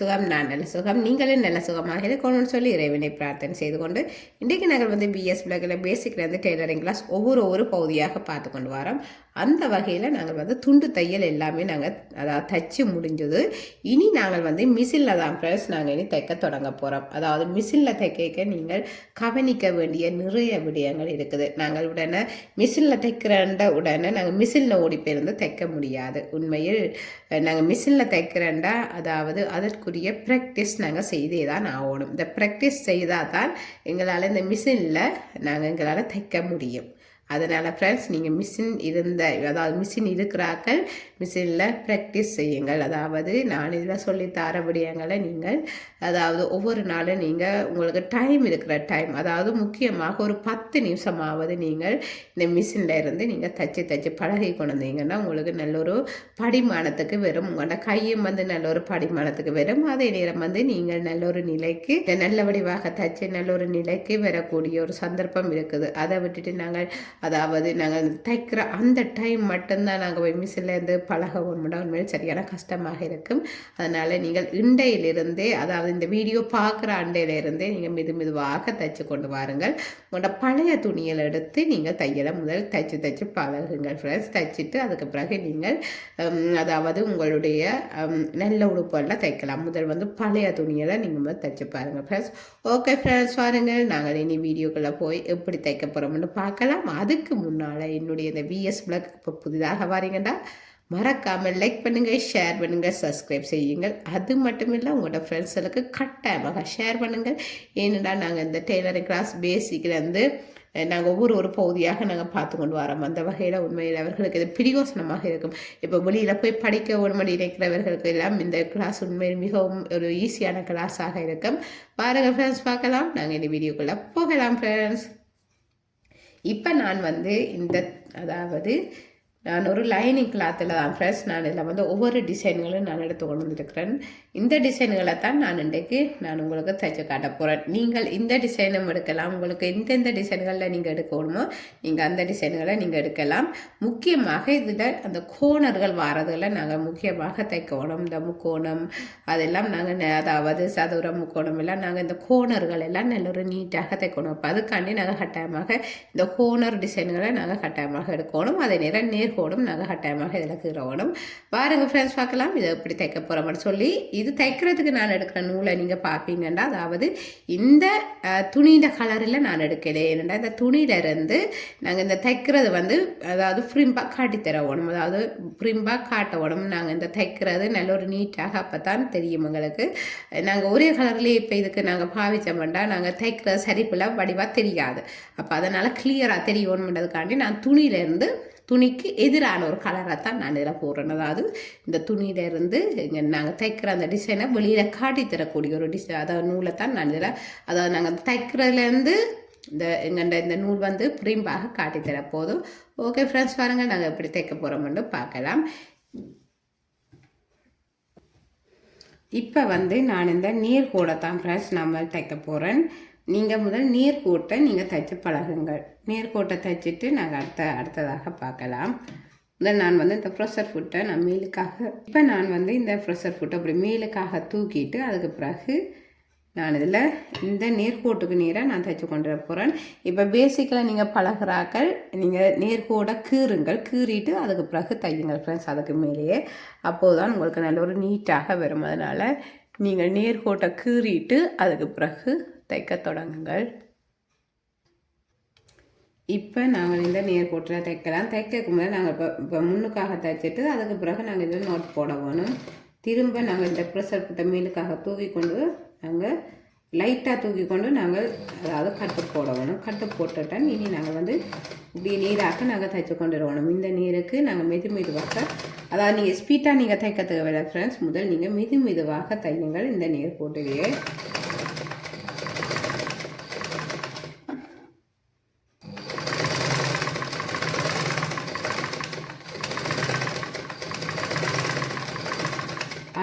бросил சுகம் நான் நல்ல சுகம் நீங்களும் நல்ல சுகமாக இருக்கணும்னு சொல்லி இறைவனை பிரார்த்தனை செய்து கொண்டு இன்றைக்கு நாங்கள் வந்து பிஎஸ் பிளக்கில் பேசிக்லேருந்து டெய்லரிங் கிளாஸ் ஒவ்வொரு ஒவ்வொரு பகுதியாக பார்த்து கொண்டு வரோம். அந்த வகையில் நாங்கள் வந்து துண்டு தையல் எல்லாமே நாங்கள் அதாவது தைச்சு முடிஞ்சது. இனி நாங்கள் வந்து மிஷினில் தான் ப்ளஸ் நாங்கள் இனி தைக்க தொடங்க போகிறோம் அதாவது மிஷினில் தைக்க நீங்கள் கவனிக்க வேண்டிய நிறைய விடயங்கள் இருக்குது. நாங்கள் உடனே மிஷினில் தைக்கிறண்ட உடனே நாங்கள் மிஷினில் ஓடி போயிருந்து தைக்க முடியாது. உண்மையில் நாங்கள் மிஷினில் தைக்கிறண்டா அதாவது அதற்குரிய ப்ராக்டிஸ் நாங்கள் செய்தே தான் ஆகணும். இந்த ப்ராக்டிஸ் செய்தால் தான் எங்களால் இந்த மிஷினில் நாங்கள் எங்களால் தைக்க முடியும். அதனால் ஃப்ரெண்ட்ஸ் நீங்கள் மிஷின் இருந்த அதாவது மிஷின் இருக்கிறாக்கள் மிஷினில் ப்ராக்டிஸ் செய்யுங்கள். அதாவது நான் இதில் சொல்லி தரபடியங்களை நீங்கள் அதாவது ஒவ்வொரு நாளும் நீங்கள் உங்களுக்கு டைம் இருக்கிற டைம் அதாவது முக்கியமாக ஒரு பத்து நிமிஷமாவது நீங்கள் இந்த மிஷினில் இருந்து நீங்கள் தச்சு தச்சு பழகி கொண்டு வந்தீங்கன்னா உங்களுக்கு நல்ல ஒரு படிமானத்துக்கு வரும். உங்களோட கையும் வந்து நல்ல ஒரு படிமானத்துக்கு வரும். அதே நேரம் வந்து நீங்கள் நல்ல ஒரு நிலைக்கு நல்ல வடிவாக தச்சு நல்ல ஒரு நிலைக்கு வரக்கூடிய ஒரு சந்தர்ப்பம் இருக்குது. அதை விட்டுட்டு நாங்கள் அதாவது நாங்கள் தைக்கிற அந்த டைம் மட்டும்தான் நாங்கள் போய் மிஷினில் பழகவும் உண்மையில் சரியான கஷ்டமாக இருக்கும். அதனால் நீங்கள் இண்டையிலிருந்தே அதாவது இந்த வீடியோ பார்க்குற அண்டையிலிருந்தே நீங்கள் மெது மெதுவாக தைச்சு கொண்டு வாருங்கள். உங்களோட பழைய துணியில் எடுத்து நீங்கள் தையலை முதல் தைச்சு தைச்சு பழகுங்கள் ஃப்ரெண்ட்ஸ் தைச்சிட்டு அதுக்கு பிறகு நீங்கள் அதாவது உங்களுடைய நல்ல உடுப்பெல்லாம் தைக்கலாம். முதல் வந்து பழைய துணியில் நீங்கள் முதல் தைச்சு பாருங்கள் ஃப்ரெண்ட்ஸ் ஓகே ஃப்ரெண்ட்ஸ் பாருங்கள் நாங்கள் இனி வீடியோக்குள்ளே போய் எப்படி தைக்க போகிறோம்னு பார்க்கலாம். அதுக்கு முன்னால் என்னுடைய இந்த விஎஸ் பிளாக் இப்போ புதிதாக வாரீங்கடா. மறக்காமல் லைக் பண்ணுங்கள் ஷேர் பண்ணுங்கள் சப்ஸ்கிரைப் செய்யுங்கள். அது மட்டும் இல்லை உங்களோட ஃப்ரெண்ட்ஸ்களுக்கு கட்டாயமாக ஷேர் பண்ணுங்கள். ஏனென்றால் நாங்கள் இந்த டெய்லரிங் கிளாஸ் பேசிக்லேருந்து நாங்கள் ஒவ்வொரு ஒரு பகுதியாக நாங்கள் பார்த்து கொண்டு வரோம். அந்த வகையில் உண்மையில் அவர்களுக்கு இது பிரியோசனமாக இருக்கும். இப்போ வெளியில் போய் படிக்க உண்மை நினைக்கிறவர்களுக்கு எல்லாம் இந்த கிளாஸ் உண்மையில் மிகவும் ஒரு ஈஸியான கிளாஸாக இருக்கும். பாருங்கள் ஃப்ரெண்ட்ஸ் பார்க்கலாம். நாங்கள் இந்த வீடியோக்குள்ளே போகலாம் ஃப்ரெண்ட்ஸ் இப்போ நான் வந்து இந்த அதாவது நான் ஒரு லைனிங் கிளாத்தில் தான் ஃப்ரெண்ட்ஸ் நான் இதில் வந்து ஒவ்வொரு டிசைன்களும் நான் எடுத்து கொண்டு வந்திருக்கிறேன். இந்த டிசைன்களை தான் நான் இன்றைக்கு நான் உங்களுக்கு தைச்சு காட்ட போகிறேன் நீங்கள் இந்த டிசைனும் எடுக்கலாம். உங்களுக்கு எந்தெந்த டிசைன்களில் நீங்கள் எடுக்கணுமோ நீங்கள் அந்த டிசைன்களை நீங்கள் எடுக்கலாம். முக்கியமாக இதில் அந்த கோணர்கள் வாரதுகளை நாங்கள் முக்கியமாக தைக்கணும். இந்த முக்கோணம் அதெல்லாம் நாங்கள் அதாவது சதுர முக்கோணம் எல்லாம் நாங்கள் இந்த கோணர்கள் எல்லாம் நல்ல ஒரு நீட்டாக தைக்கணும். அப்போ அதுக்காண்டி நாங்கள் கட்டாயமாக இந்த கோணர் டிசைன்களை நாங்கள் கட்டாயமாக எடுக்கணும். அதே நேரம் கோடும் நாங்கள் கட்டாயமாக இதில் கீறணும் பாருங்க ஃப்ரெண்ட்ஸ் பார்க்கலாம். இதை எப்படி தைக்க போகிறோம்னு சொல்லி இது தைக்கிறதுக்கு நான் எடுக்கிற நூலை நீங்கள் பார்ப்பீங்கன்னா அதாவது இந்த துணியின் கலரில் நான் எடுக்கிறேன் ஏன்னா இந்த துணியிலேருந்து நாங்கள் இந்த தைக்கிறது வந்து அதாவது ஃப்ரிம்பாக காட்டி தரணும் அதாவது ஃப்ரிம்பாக காட்டணும் நாங்கள் இந்த தைக்கிறது நல்ல ஒரு நீட்டாக அப்போ தான் தெரியும் எங்களுக்கு. நாங்கள் ஒரே கலர்லேயே இப்போ இதுக்கு நாங்கள் பாவிச்சோம்டா நாங்கள் தைக்கிறது சரிப்பில் வடிவாக தெரியாது. அப்போ அதனால் கிளியராக தெரியணுன்றதுக்காண்டி நான் துணியிலேருந்து துணிக்கு எதிரான ஒரு கலராக தான் நான் இதில் போடுறேன். அதாவது இந்த துணியிலேருந்து இங்கே நாங்கள் தைக்கிற அந்த டிசைனை வெளியில் காட்டி தரக்கூடிய ஒரு டிசைன் அதாவது நூலை தான் நான் இதில் அதாவது நாங்கள் தைக்கிறதுலேருந்து இந்த எங்கள்கிட்ட இந்த நூல் வந்து பிரிம்பாக காட்டி தர போதும். ஓகே ஃப்ரெண்ட்ஸ் பாருங்கள் நாங்கள் எப்படி தைக்க போகிறோம்னு பார்க்கலாம். இப்போ வந்து நான் இந்த நீர் கூட தான் ஃப்ரெண்ட்ஸ் நம்ம தைக்க போகிறேன் நீங்கள் முதல் நீர்கோட்டை நீங்கள் தைச்சு பழகுங்கள். நீர்கோட்டை தைச்சிட்டு நாங்கள் அடுத்த அடுத்ததாக பார்க்கலாம். முதல் நான் வந்து இந்த ப்ரெஷர் ஃபுட்டை நான் மேலுக்காக இப்போ நான் வந்து இந்த ப்ரெஷர் ஃபுட்டை அப்படி மேலுக்காக தூக்கிட்டு அதுக்கு பிறகு நான் இதில் இந்த நீர்கோட்டுக்கு நீரை நான் தைச்சு கொண்டு வர போகிறேன் இப்போ பேசிக்கலாக நீங்கள் பழகிறாக்கள் நீங்கள் நேர்கோட கீறுங்கள் கீறிட்டு அதுக்கு பிறகு தையுங்கள் ஃப்ரெண்ட்ஸ் அதுக்கு மேலேயே. அப்போது தான் உங்களுக்கு நல்ல ஒரு நீட்டாக வரும். அதனால் நீங்கள் நேர்கோட்டை கீறிட்டு அதுக்கு பிறகு தைக்க தொடங்குங்கள். இப்போ நாங்கள் இந்த நேர்கோட்டில் தைக்கலாம். தைக்கக்கு முன்னாடி நாங்கள் இப்போ இப்போ முன்னுக்காக தைச்சிட்டு அதுக்கு பிறகு நாங்கள் இதில் நோட் போட வேணும். திரும்ப நாங்கள் இந்த ப்ரெஷர் புட்டை மேலுக்காக தூக்கி கொண்டு நாங்கள் லைட்டாக தூக்கி கொண்டு நாங்கள் அதாவது கட்டு போட வேணும். கட்டு போட்டுட்டா இனி நாங்கள் வந்து இப்படி நீராக்க நாங்கள் தைச்சு கொண்டு வரணும் இந்த நீருக்கு நாங்கள் மெது மெதுவாக அதாவது நீங்கள் ஸ்பீட்டாக நீங்கள் தைக்க தேவையில்லை ஃப்ரெண்ட்ஸ் முதல் நீங்கள் மெது மெதுவாக தையுங்கள். இந்த நீர் போட்டுலேயே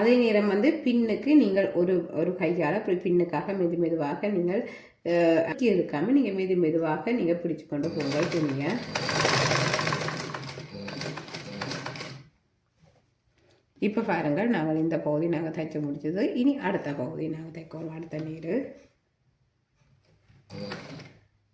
அதே நேரம் வந்து பின்னுக்கு நீங்கள் ஒரு ஒரு கையால் பின்னுக்காக மெது மெதுவாக நீங்கள் இருக்காமல் நீங்கள் மெது மெதுவாக நீங்கள் பிடிச்சு கொண்டு போங்கள் துணியை. இப்போ பாருங்கள் நாங்கள் இந்த பகுதி நாங்கள் தைச்சு முடிச்சது. இனி அடுத்த பகுதி நாங்கள் தைக்கிறோம் அடுத்த நீர்.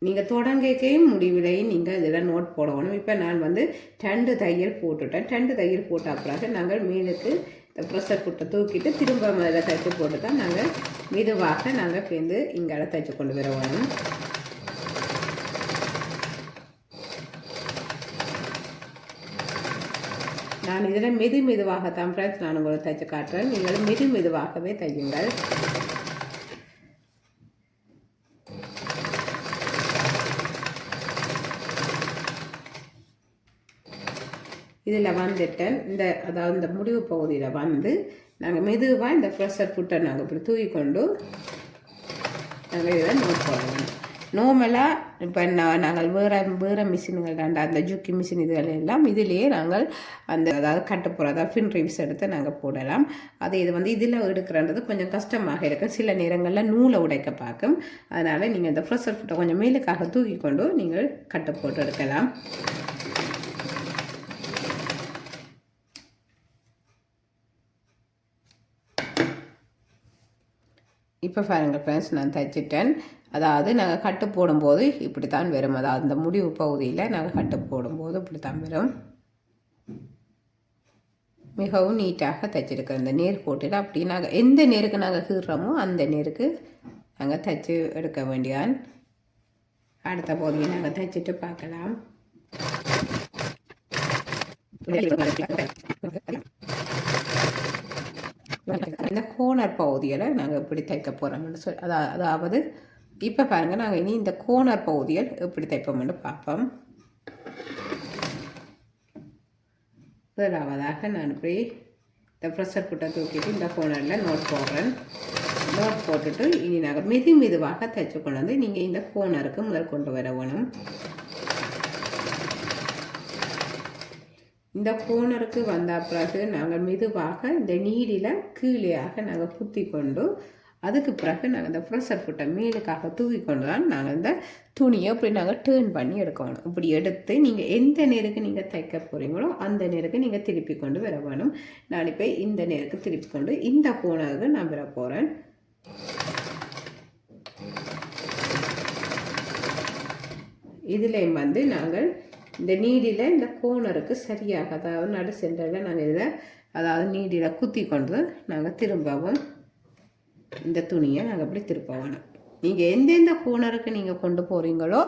நீங்கள் தொடங்கைக்கையும் முடிவிலையும் நீங்கள் இதில் நோட் போடணும். இப்போ நான் வந்து ரெண்டு தையல் போட்டுட்டேன். ரெண்டு தையல் போட்ட அப்புறம் நாங்கள் மேலுக்கு இந்த ப்ரெஷர் குட்டை தூக்கிட்டு திரும்ப அதில் தைச்சு போட்டு தான் நாங்கள் மெதுவாக நாங்கள் சேர்ந்து இங்கே தைச்சு கொண்டு வர வேணும் நான் இதில் மெது மெதுவாகத்தான் ஃப்ரெண்ட்ஸ் நான் உங்களுக்கு தைச்சு காட்டுறேன். நீங்கள் மெது மெதுவாகவே தையுங்கள் இதில் வந்துட்டேன். இந்த அதாவது இந்த முடிவு பகுதியில் வந்து நாங்கள் மெதுவாக இந்த ப்ரெஷர் ஃபுட்டை நாங்கள் இப்படி தூக்கி கொண்டு நாங்கள் இதை நோட் போடணும் நார்மலாக இப்போ நான் நாங்கள் வேறு வேறு மிஷின்கள் தாண்டா அந்த ஜுக்கி மிஷின் இதுகள் எல்லாம் இதிலேயே நாங்கள் அந்த அதாவது கட்டுப்புற அதாவது ஃபின் ரிவ்ஸ் எடுத்து நாங்கள் போடலாம். அது இது வந்து இதில் எடுக்கிறன்றது கொஞ்சம் கஷ்டமாக இருக்கும் சில நேரங்களில் நூலை உடைக்க பார்க்கும். அதனால் நீங்கள் இந்த ஃப்ரெஷர் ஃபுட்டை கொஞ்சம் மேலுக்காக தூக்கி கொண்டு நீங்கள் கட்டு போட்டு எடுக்கலாம். இப்போ பாருங்கள் ஃப்ரெண்ட்ஸ் நான் தைச்சிட்டேன். அதாவது நாங்கள் கட்டு போடும்போது இப்படி தான் வரும். அதாவது அந்த முடிவு பகுதியில் நாங்கள் கட்டு போடும்போது இப்படி தான் வரும். மிகவும் நீட்டாக தைச்சிருக்கோம் இந்த நேர் போட்டுட்டு அப்படி நாங்கள் எந்த நேருக்கு நாங்கள் கீறுறோமோ அந்த நேருக்கு நாங்கள் தைச்சி எடுக்க வேண்டியான். அடுத்த பகுதியை நாங்கள் தைச்சிட்டு பார்க்கலாம். இந்த கோனர் பகுதியில் நாங்கள் இப்படி தைக்க போகிறோம்னு சொல்லி அதா அதாவது இப்போ பாருங்கள் நாங்கள் இனி இந்த கோனர் பகுதியில் எப்படி தைப்போம்னு பார்ப்போம். முதலாவதாக நான் இப்படி இந்த ப்ரெஷர் புட்டை தூக்கிட்டு இந்த கோனரில் நோட் போடுறேன். நோட் போட்டுட்டு இனி நாங்கள் மெது மெதுவாக தைச்சு கொண்டு வந்து நீங்கள் இந்த கோனருக்கு முதல் கொண்டு வர வேணும் இந்த கோணருக்கு வந்த பிறகு நாங்கள் மெதுவாக இந்த நீரில் கீழேயாக நாங்கள் குத்தி கொண்டு அதுக்கு பிறகு நாங்கள் இந்த ப்ரெஷர் ஃபுட்டை மேலுக்காக தூக்கி கொண்டு தான் நாங்கள் இந்த துணியை இப்படி நாங்கள் டேர்ன் பண்ணி எடுக்கணும். இப்படி எடுத்து நீங்கள் எந்த நேருக்கு நீங்கள் தைக்க போகிறீங்களோ அந்த நேருக்கு நீங்கள் திருப்பி கொண்டு வர வேணும். நான் இப்போ இந்த நேருக்கு திருப்பி கொண்டு இந்த கோணருக்கு நான் வர போகிறேன் இதுலேயும் வந்து நாங்கள் இந்த நீடியில் இந்த கோனருக்கு சரியாக அதாவது நடு சென்டரில் நாங்கள் இதில் அதாவது நீடியில் குத்தி கொண்டு நாங்கள் திரும்பவும் இந்த துணியை நாங்கள் இப்படி திருப்ப வேணும் நீங்கள் எந்தெந்த கோனருக்கு நீங்கள் கொண்டு போகிறீங்களோ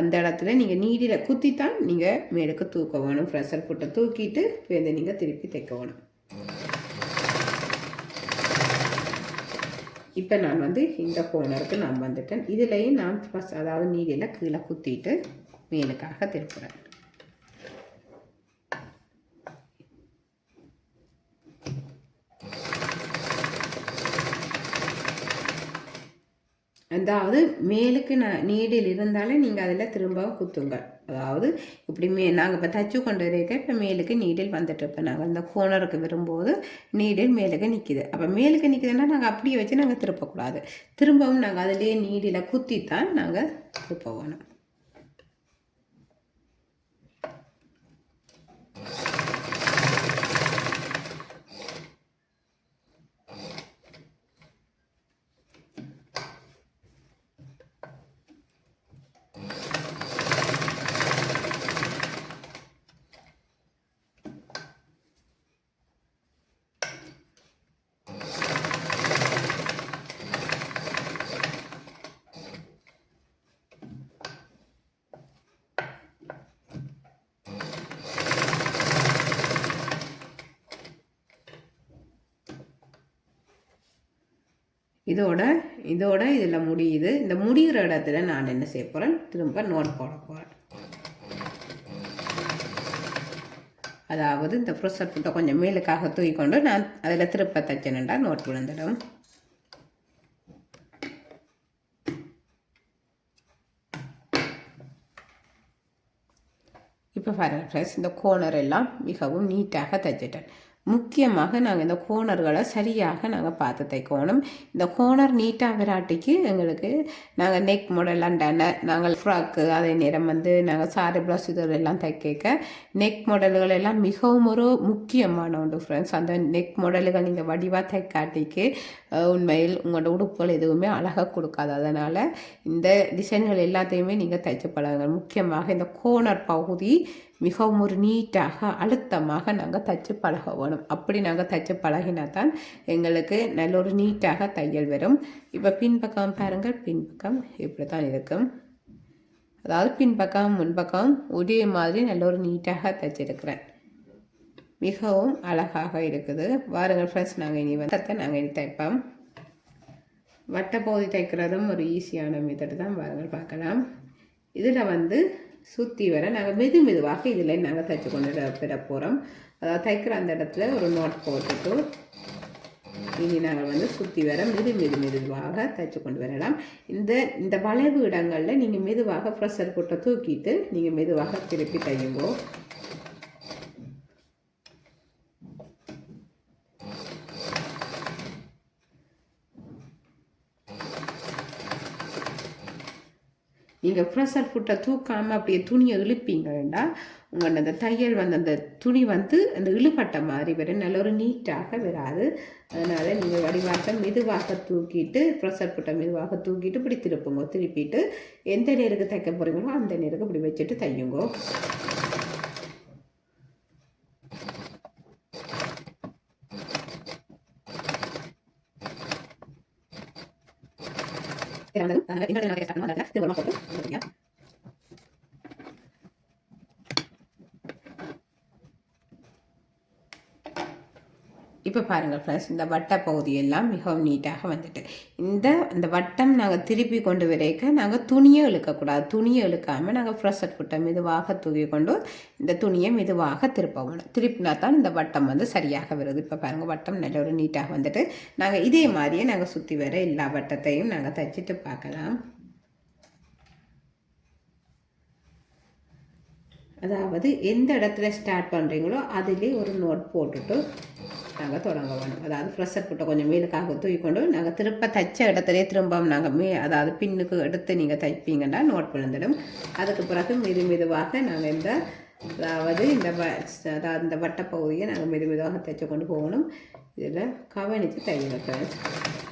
அந்த இடத்துல நீங்கள் நீடியில் குத்தித்தான் நீங்கள் மேலுக்கு தூக்க வேணும் ப்ரெஷர் புட்டை தூக்கிட்டு இதை நீங்கள் திருப்பி தைக்க வேணும் இப்போ நான் வந்து இந்த கோனருக்கு நான் வந்துட்டேன். இதுலேயும் நான் ஃபஸ்ட் அதாவது நீடியில் கீழே குத்திட்டு மேலுக்காக திருப்புறேன். அதாவது மேலுக்கு நான் நீடில் இருந்தாலே நீங்கள் அதில் திரும்பவும் குத்துங்க அதாவது இப்படி மே நாங்கள் இப்போ தச்சு கொண்டு இருக்க இப்போ மேலுக்கு நீடில் வந்துட்டு இப்போ நாங்கள் இந்த கோனருக்கு வரும்போது நீடில் மேலுக்கு நிற்கிது அப்போ மேலுக்கு நிற்கிதுன்னா நாங்கள் அப்படியே வச்சு நாங்கள் திருப்பக்கூடாது. திரும்பவும் நாங்கள் அதிலேயே நீடில் குத்தி தான் நாங்கள் திருப்ப வேணும். இதோட இதோட இதில் முடியுது. இந்த முடிகிற இடத்துல நான் என்ன செய்ய போகிறேன் திரும்ப நோட் போட போகிறேன் அதாவது இந்த ப்ரொசர் புட்டை கொஞ்சம் மேலுக்காக தூக்கி கொண்டு நான் அதில் திருப்ப தைச்சேன்டா நோட் விழுந்துடும். இப்போ பாருங்கள் ஃப்ரெண்ட்ஸ் இந்த கோனர் எல்லாம் மிகவும் நீட்டாக தைச்சிட்டேன். முக்கியமாக நாங்கள் இந்த கோணர்களை சரியாக நாங்கள் பார்த்து தைக்கணும். இந்த கோணர் நீட்டாக விராட்டிக்கு எங்களுக்கு நாங்கள் நெக் மாடல் அண்டான நாங்கள் ஃப்ராக்கு அதே நேரம் வந்து நாங்கள் சாரி ப்ளவுஸ் இதெல்லாம் தைக்க நெக் மாடல்கள் எல்லாம் மிகவும் ஒரு முக்கியமான ஒன்று ஃப்ரெண்ட்ஸ் அந்த நெக் மாடல்கள் நீங்கள் வடிவாக தைக்காட்டிக்கு உண்மையில் உங்களோட உடுப்புகள் எதுவுமே அழகாக கொடுக்காது. அதனால் இந்த டிசைன்கள் எல்லாத்தையுமே நீங்கள் தைச்சு பழகுங்க முக்கியமாக இந்த கோணர் பகுதி மிகவும் ஒரு நீட்டாக அழுத்தமாக நாங்கள் தைச்சு பழக வேணும் அப்படி நாங்கள் தைச்சு பழகினா தான் எங்களுக்கு நல்ல ஒரு நீட்டாக தையல் வரும். இப்போ பின்பக்கம் பாருங்கள். பின்பக்கம் இப்படி தான் இருக்கும். அதாவது பின்பக்கம் முன்பக்கம் ஒரே மாதிரி நல்ல ஒரு நீட்டாக தைச்சிருக்கிறேன். மிகவும் அழகாக இருக்குது. வாருங்கள் ஃப்ரெண்ட்ஸ் நாங்கள் இனி வந்தத்தை நாங்கள் இனி தைப்போம். வட்டப்பகுதி தைக்கிறதும் ஒரு ஈஸியான மெத்தடு தான். வாருங்கள் பார்க்கலாம். இதில் வந்து சுற்றி வர நாங்கள் மெது மெதுவாக இதில் நாங்கள் தைச்சு கொண்டு பெற போகிறோம் அதாவது தைக்கிற அந்த இடத்துல ஒரு நோட் போட்டுட்டு இனி நாங்கள் வந்து சுற்றி வர மெது மெது மெதுவாக தைச்சு கொண்டு வரலாம். இந்த இந்த வளைவு இடங்களில் நீங்கள் மெதுவாக ப்ரெஷர் போட்டை தூக்கிட்டு நீங்கள் மெதுவாக திருப்பி தையுங்கோ. நீங்கள் ப்ரெஷர் ஃபுட்டை தூக்காமல் அப்படியே துணியை இழுப்பீங்கன்னா உங்கள் அந்த தையல் வந்து அந்த துணி வந்து அந்த இழுபட்ட மாதிரி வரும் நல்ல ஒரு நீட்டாக வராது. அதனால் நீங்கள் வடிவாக மெதுவாக தூக்கிட்டு ப்ரெஷர் ஃபுட்டை மெதுவாக தூக்கிட்டு இப்படி திருப்புங்க. திருப்பிட்டு எந்த நேருக்கு தைக்க போகிறீங்களோ அந்த நேருக்கு இப்படி வச்சுட்டு தையுங்கோ. இப்போ பாருங்கள் ஃப்ரெண்ட்ஸ் இந்த வட்ட பகுதியெல்லாம் மிகவும் நீட்டாக வந்துட்டு. இந்த இந்த வட்டம் நாங்கள் திருப்பி கொண்டு வரைக்க நாங்கள் துணியை இழுக்கக்கூடாது. துணியை இழுக்காமல் நாங்கள் ஃப்ரெஷர் புட்டை மெதுவாக தூக்கி கொண்டு இந்த துணியை மெதுவாக திருப்ப வேணும். திருப்பினா தான் இந்த வட்டம் வந்து சரியாக வருது. இப்போ பாருங்கள் வட்டம் நல்ல ஒரு நீட்டாக வந்துட்டு நாங்கள் இதே மாதிரியே நாங்கள் சுற்றி வர எல்லா வட்டத்தையும் நாங்கள் தைச்சிட்டு பார்க்கலாம். அதாவது எந்த இடத்துல ஸ்டார்ட் பண்ணுறீங்களோ அதிலே ஒரு நோட் போட்டுட்டு நாங்கள் தொடங்க வேணும் அதாவது ப்ரெஷர் போட்டு கொஞ்சம் மேலுக்காக தூக்கிக்கொண்டு நாங்கள் திருப்ப தைச்ச இடத்துலேயே திரும்பவும் நாங்கள் மே அதாவது பின்னுக்கு எடுத்து நீங்கள் தைப்பீங்கன்னா நோட் விழுந்துடும். அதுக்கு பிறகு மெது மெதுவாக நாங்கள் இந்த அதாவது இந்த வ அதாவது இந்த வட்டப்பகுதியை நாங்கள் மெது மெதுவாக தைச்சு கொண்டு போகணும். இதில் கவனித்து தைங்க வைக்கணும்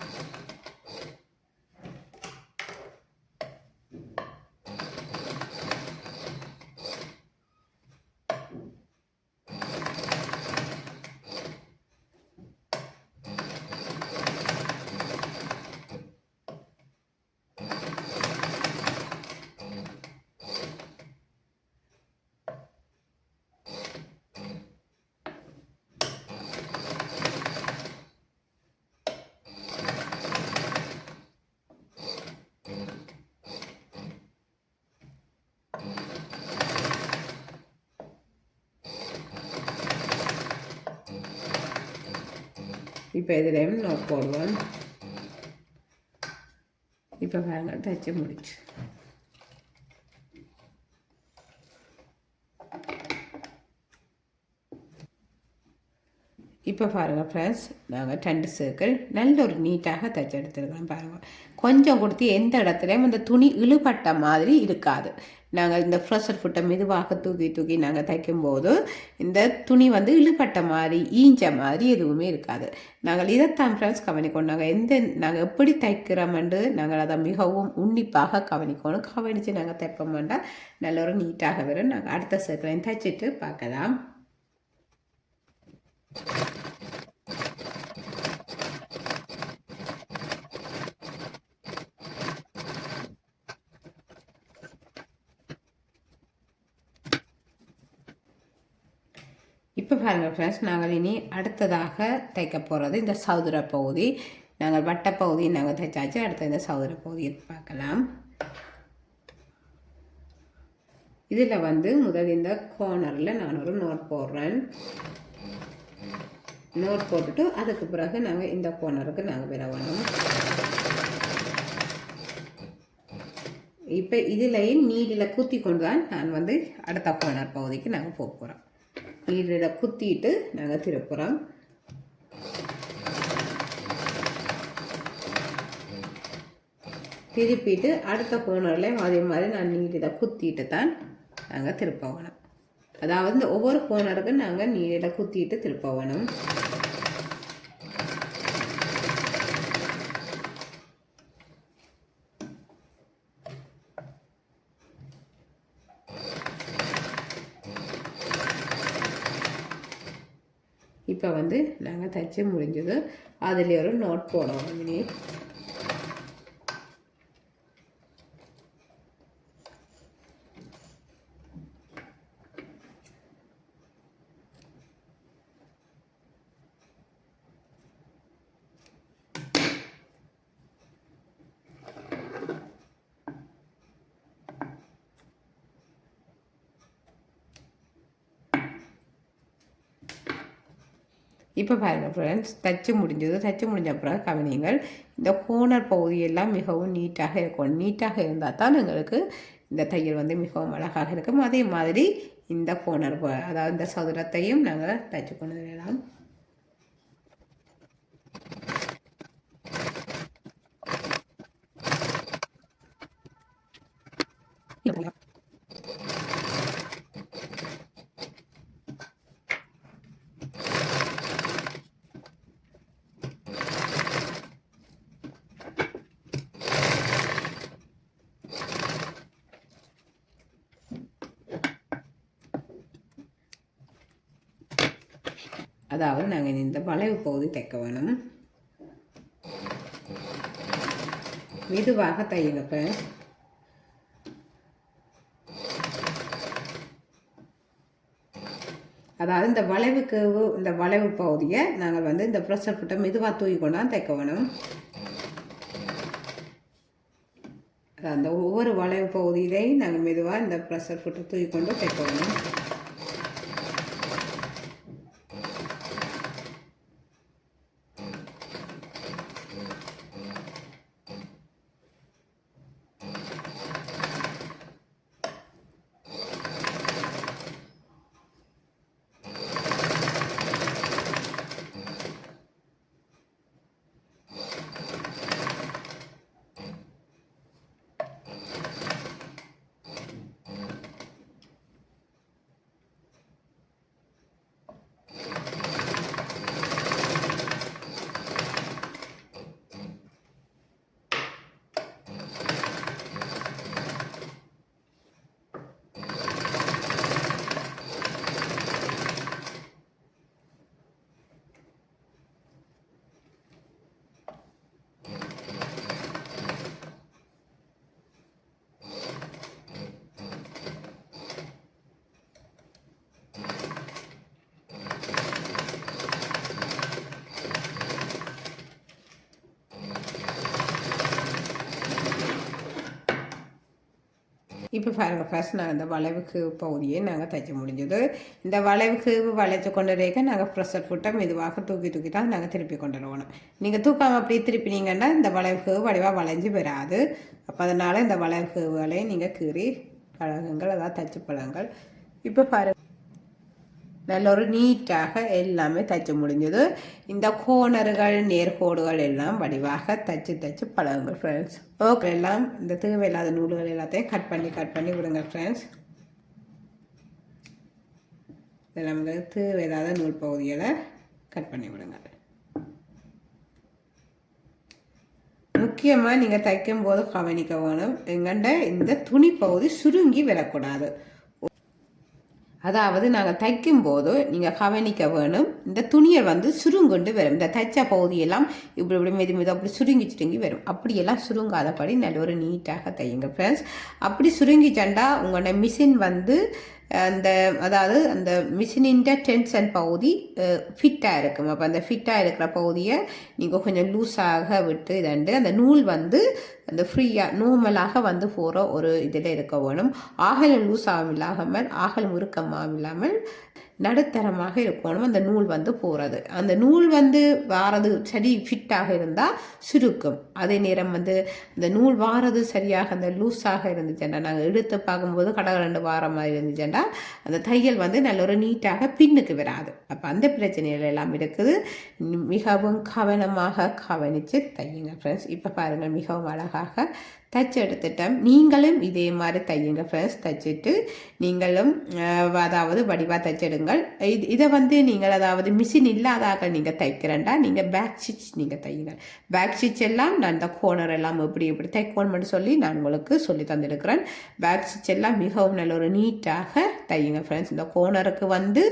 இப்போ இதுலேயும் நோட் போடுவோம். இப்போ பாருங்க தைச்சு முடிச்சு. இப்போ பாருங்கள் ஃப்ரெண்ட்ஸ் நாங்கள் ரெண்டு சர்க்கிள் நல்ல ஒரு நீட்டாக தைச்சு எடுத்துருக்கோம் பாருங்கள் கொஞ்சம் கொடுத்து எந்த இடத்துலையும் அந்த துணி இழுபட்ட மாதிரி இருக்காது. நாங்கள் இந்த ஃப்ரெஷர் ஃபுட்டை மெதுவாக தூக்கி தூக்கி நாங்கள் தைக்கும்போது இந்த துணி வந்து இழுபட்ட மாதிரி ஈஞ்ச மாதிரி எதுவுமே இருக்காது. நாங்கள் இதைத்தான் ஃப்ரெண்ட்ஸ் கவனிக்கணும் நாங்கள் எந்த நாங்கள் எப்படி தைக்கிறோமென்று நாங்கள் அதை மிகவும் உன்னிப்பாக கவனிக்கணும் கவனித்து நாங்கள் தைப்போம்னா நல்ல ஒரு நீட்டாக வரும். நாங்கள் அடுத்த சர்க்கிளையும் தைச்சிட்டு பார்க்கலாம். இப்போ பாருங்கள் ஃப்ரெண்ட்ஸ் நாங்கள் இனி அடுத்ததாக தைக்க போகிறது இந்த சதுர பகுதி. நாங்கள் வட்டப்பகுதி நாங்கள் தைச்சாச்சு அடுத்த இந்த சதுர பகுதியை பார்க்கலாம். இதில் வந்து முதல் இந்த கோர்னரில் நான் ஒரு நோட் போடுறேன். நோட் போட்டுட்டு அதுக்கு பிறகு நாங்கள் இந்த கோர்னருக்கு நாங்கள் விட இப்போ இதிலையும் நீடில் குத்தி கொண்டு தான் நான் வந்து அடுத்த கோர்னர் பகுதிக்கு நாங்கள் போக போகிறோம் நீரில் குத்திட்டு நாங்கள் திருப்புறோம் திருப்பிட்டு அடுத்த கோணர்லையும் அதே மாதிரி நான் நீரில் குத்திட்டு தான் நாங்கள் திருப்ப வேணும். அதாவது இந்த ஒவ்வொரு கோணருக்கும் நாங்கள் நீரில் குத்திட்டு திருப்ப வேணும். இப்போ வந்து நாங்கள் தைச்சு முடிஞ்சது அதில் ஒரு நோட் போடணும் இனி இப்போ பாருங்கள் ஃப்ரெண்ட்ஸ் தச்சு முடிஞ்சது. தச்சு முடிஞ்ச அப்புறம் கவனிங்கள் இந்த கோனர் பகுதியெல்லாம் மிகவும் நீட்டாக இருக்கும். நீட்டாக இருந்தால் தான் எங்களுக்கு இந்த தையல் வந்து மிகவும் அழகாக இருக்கும். அதே மாதிரி இந்த கோனர் அதாவது இந்த சதுரத்தையும் நாங்கள் தச்சு கொண்டு வரலாம் அதாவது நாங்கள் இந்த வளைவு பகுதி தைக்க வேணும். மெதுவாக தையுங்க அதாவது இந்த வளைவுக்கு இந்த வளைவு பகுதியை நாங்கள் வந்து இந்த ப்ரெஷர் புட்டை மெதுவாக தூக்கி கொண்டாந்து தைக்க வேணும். அந்த ஒவ்வொரு வளைவு பகுதியிலையும் நாங்கள் மெதுவாக இந்த ப்ரெஷர் புட்டை தூக்கி கொண்டு தைக்க வேணும். இப்போ பாருங்கள் ஃபஸ்ட் நாங்கள் இந்த வளைவுக்கு பகுதியை நாங்கள் தைச்ச முடிஞ்சது. இந்த வளைவுக்கு வளைச்சு கொண்டு இருக்க நாங்கள் ப்ரெஷர் ஃபுட்டை மெதுவாக தூக்கி தூக்கி தான் நாங்கள் திருப்பி கொண்டு வரணும். நீங்கள் தூக்காமல் அப்படியே திருப்பினீங்கன்னா இந்த வளைவுக்கு வடிவாக வளைஞ்சு வராது. அப்போ அதனால் இந்த வளைவுகளை நீங்கள் கீறி பழகுங்கள் அதாவது தச்சு பழங்கள். இப்போ பாருங்கள் நல்ல ஒரு நீட்டாக எல்லாமே தைச்சு முடிஞ்சது. இந்த கோணர்கள் நேர்கோடுகள் எல்லாம் வடிவாக தைச்சு தைச்சு பழகுங்கள் ஃப்ரெண்ட்ஸ் ஓகே எல்லாம் இந்த தேவையில்லாத நூல்கள் எல்லாத்தையும் கட் பண்ணி கட் பண்ணி விடுங்க ஃப்ரெண்ட்ஸ் இதெல்லாம் தேவையில்லாத நூல் பகுதிகளை கட் பண்ணி விடுங்க முக்கியமாக நீங்கள் தைக்கும் போது கவனிக்க வேணும். எங்கண்ட இந்த துணி பகுதி சுருங்கி விடக்கூடாது. அதாவது நாங்கள் தைக்கும் போது நீங்கள் கவனிக்க வேணும். இந்த துணியை வந்து சுருங்குண்டு வரும். இந்த தைச்ச பகுதியெல்லாம் இப்படி இப்படி மெது மெது அப்படி சுருங்கி சுருங்கி வரும். அப்படியெல்லாம் சுருங்காதபடி நல்ல ஒரு நீட்டாக தையுங்க ஃப்ரெண்ட்ஸ் அப்படி சுருங்கி சண்டா உங்களோட மிஷின் வந்து அந்த அதாவது அந்த மிஷினின் டென்ஷன் பகுதி ஃபிட்டாக இருக்கும். அப்போ அந்த ஃபிட்டாக இருக்கிற பகுதியை நீங்கள் கொஞ்சம் லூஸாக விட்டு இதண்டு அந்த நூல் வந்து அந்த ஃப்ரீயாக நோமலாக வந்து போகிற ஒரு இதில் இருக்க வேணும். ஆகலம் லூஸாகவும் இல்லாமல் ஆகல் உருக்கமாகவும் இல்லாமல் நடுத்தரமாக இருக்கணும். அந்த நூல் வந்து போகிறது அந்த நூல் வந்து வாரது சரி ஃபிட்டாக இருந்தால் சுருக்கும். அதே நேரம் வந்து அந்த நூல் வாரது சரியாக அந்த லூஸாக இருந்துச்சுன்னா நாங்கள் எடுத்து பார்க்கும்போது கடல் ரெண்டு வாரம் மாதிரி இருந்துச்சுன்னா அந்த தையல் வந்து நல்ல ஒரு நீட்டாக பின்னுக்கு வராது. அப்போ அந்த பிரச்சனைகள் எல்லாம் இருக்குது. மிகவும் கவனமாக கவனித்து தையுங்க ஃப்ரெண்ட்ஸ் இப்போ பாருங்கள் மிகவும் அழகாக தச்சு எடுத்துட்டோம் நீங்களும் இதே மாதிரி தையுங்க. ஃப்ரெண்ட்ஸ் தைச்சிட்டு நீங்களும் அதாவது வடிவாக தைச்சிடுங்கள். இது இதை வந்து நீங்கள் அதாவது மிஷின் இல்லாதாக நீங்கள் தைக்கிறேன்டா. நீங்கள் பேக் ஸ்டிச் நீங்கள் தையுங்க பேக் ஸ்டிச் எல்லாம் நான் இந்த கோனர் எல்லாம் எப்படி எப்படி தைக்கணும்னு சொல்லி நான் உங்களுக்கு சொல்லி தந்திருக்கிறேன். பேக் ஸ்டிச் எல்லாம் மிகவும் நல்ல ஒரு நீட்டாக தையுங்க ஃப்ரெண்ட்ஸ் இந்த கோனருக்கு வந்து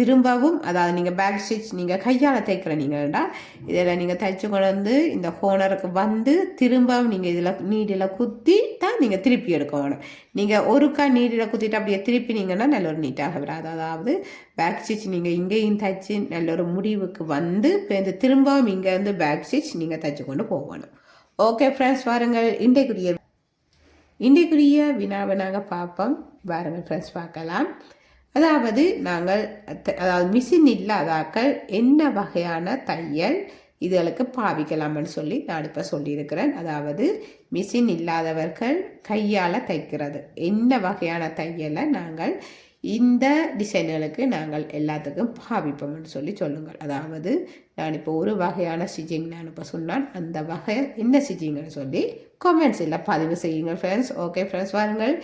திரும்பவும் அதாவது நீங்கள் பேக் ஸ்டிச் நீங்கள் கையால் தைக்கிற நீங்கள்டா. இதில் நீங்கள் தைச்சு கொண்டு வந்து இந்த கோனருக்கு வந்து திரும்பவும் நீங்கள் இதில் நீடில் குத்தி தான் நீங்கள் திருப்பி எடுக்கணும். நீங்கள் ஒருக்கா நீரில் குத்திட்டு அப்படியே திருப்பினீங்கன்னா நல்ல ஒரு நீட்டாக வராது. அதாவது பேக் ஸ்டிச் நீங்கள் இங்கேயும் தைச்சு நல்ல ஒரு முடிவுக்கு வந்து இப்போ இந்த திரும்பவும் இங்கேருந்து பேக் ஸ்டிச் நீங்கள் தைச்சு கொண்டு போகணும். ஓகே ஃப்ரெண்ட்ஸ் வாருங்கள். இன்றைக்குரிய இன்றைக்குரிய வினாவை நாங்கள் பார்ப்போம். வாருங்கள் ஃப்ரெண்ட்ஸ் பார்க்கலாம். அதாவது நாங்கள் அதாவது மிஷின் இல்லாதாக்கள் என்ன வகையான தையல் இதுகளுக்கு பாவிக்கலாம்னு சொல்லி நான் இப்போ சொல்லியிருக்கிறேன். அதாவது மிஷின் இல்லாதவர்கள் கையால் தைக்கிறது. என்ன வகையான தையலை நாங்கள் இந்த டிசைன்களுக்கு நாங்கள் எல்லாத்துக்கும் பாவிப்போம்னு சொல்லி சொல்லுங்கள். அதாவது நான் இப்போ ஒரு வகையான ஸ்டிச்சிங் நான் இப்போ சொன்னால் அந்த வகை என்ன ஸ்டிச்சிங்னு சொல்லி கமெண்ட்ஸில் பதிவு செய்யுங்க ஃப்ரெண்ட்ஸ் ஓகே ஃப்ரெண்ட்ஸ் வாருங்கள்.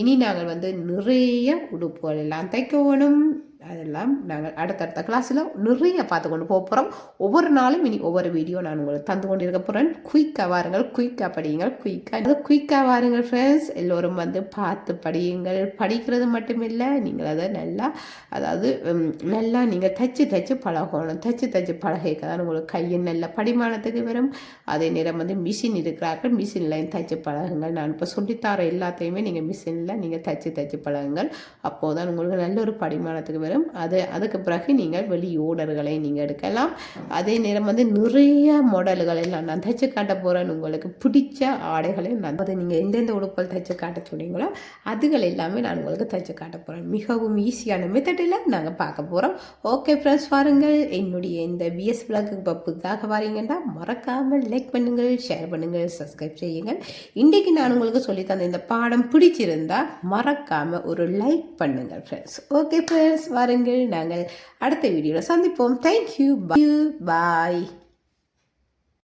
இனி நாங்கள் வந்து நிறைய உடுப்புகள் எல்லாம் தைக்க வேணும் அதெல்லாம் நாங்கள் அடுத்தடுத்த கிளாஸில் நிறைய பார்த்து கொண்டு போக போகிறோம் ஒவ்வொரு நாளும் இனி ஒவ்வொரு வீடியோ நான் உங்களுக்கு தந்து கொண்டு இருக்க போகிறேன் குயிக்காக வாருங்கள் குயிக்காக படியுங்கள் குயிக்காக குயிக்காக வாருங்கள் ஃப்ரெண்ட்ஸ் எல்லோரும் வந்து பார்த்து படியுங்கள். படிக்கிறது மட்டும் இல்லை நீங்கள் அதை நல்லா அதாவது நல்லா நீங்கள் தைச்சு தச்சு பழகணும். தைச்சு தச்சு பழகிக்க தான் உங்களுக்கு கையின் நல்ல படிமானத்துக்கு வரும். அதே நேரம் வந்து மிஷின் இருக்கிறார்கள். மிஷின்லையும் தச்சு பழகுங்கள். நான் இப்போ சொல்லித்தார எல்லாத்தையுமே நீங்கள் மிஷினில் நீங்கள் தச்சு தச்சு பழகுங்கள். அப்போது தான் உங்களுக்கு நல்ல ஒரு படிமானத்துக்கு வரும். அது அதுக்கு பிறகு நீங்கள் வெளி ஓடர்களை நீங்கள் எடுக்கலாம். அதே நேரம் வந்து நிறைய மாடல்களை நான் தைச்சு காட்ட போகிறேன் உங்களுக்கு பிடிச்ச ஆடைகளை நான் அதை நீங்கள் எந்தெந்த உடுப்பல் தைச்சு காட்ட சொன்னீங்களோ அதுகள் எல்லாமே நான் உங்களுக்கு தைச்சு காட்ட போகிறேன் மிகவும் ஈஸியான மெத்தடில் நாங்கள் பார்க்க போகிறோம் ஓகே ஃப்ரெண்ட்ஸ் பாருங்கள் என்னுடைய இந்த பிஎஸ் பிளாக்கு இப்போ புதுதாக வரீங்கன்னா மறக்காமல் லைக் பண்ணுங்கள் ஷேர் பண்ணுங்கள் சப்ஸ்கிரைப் செய்யுங்கள். இன்றைக்கு நான் உங்களுக்கு சொல்லி தந்த இந்த பாடம் பிடிச்சிருந்தா மறக்காமல் ஒரு லைக் பண்ணுங்கள் ஃப்ரெண்ட்ஸ் ஓகே ஃப்ரெண்ட்ஸ் பாருங்கள். நாங்கள் அடுத்த வீடியோவில் சந்திப்போம். தேங்க்யூ பாய் பாய்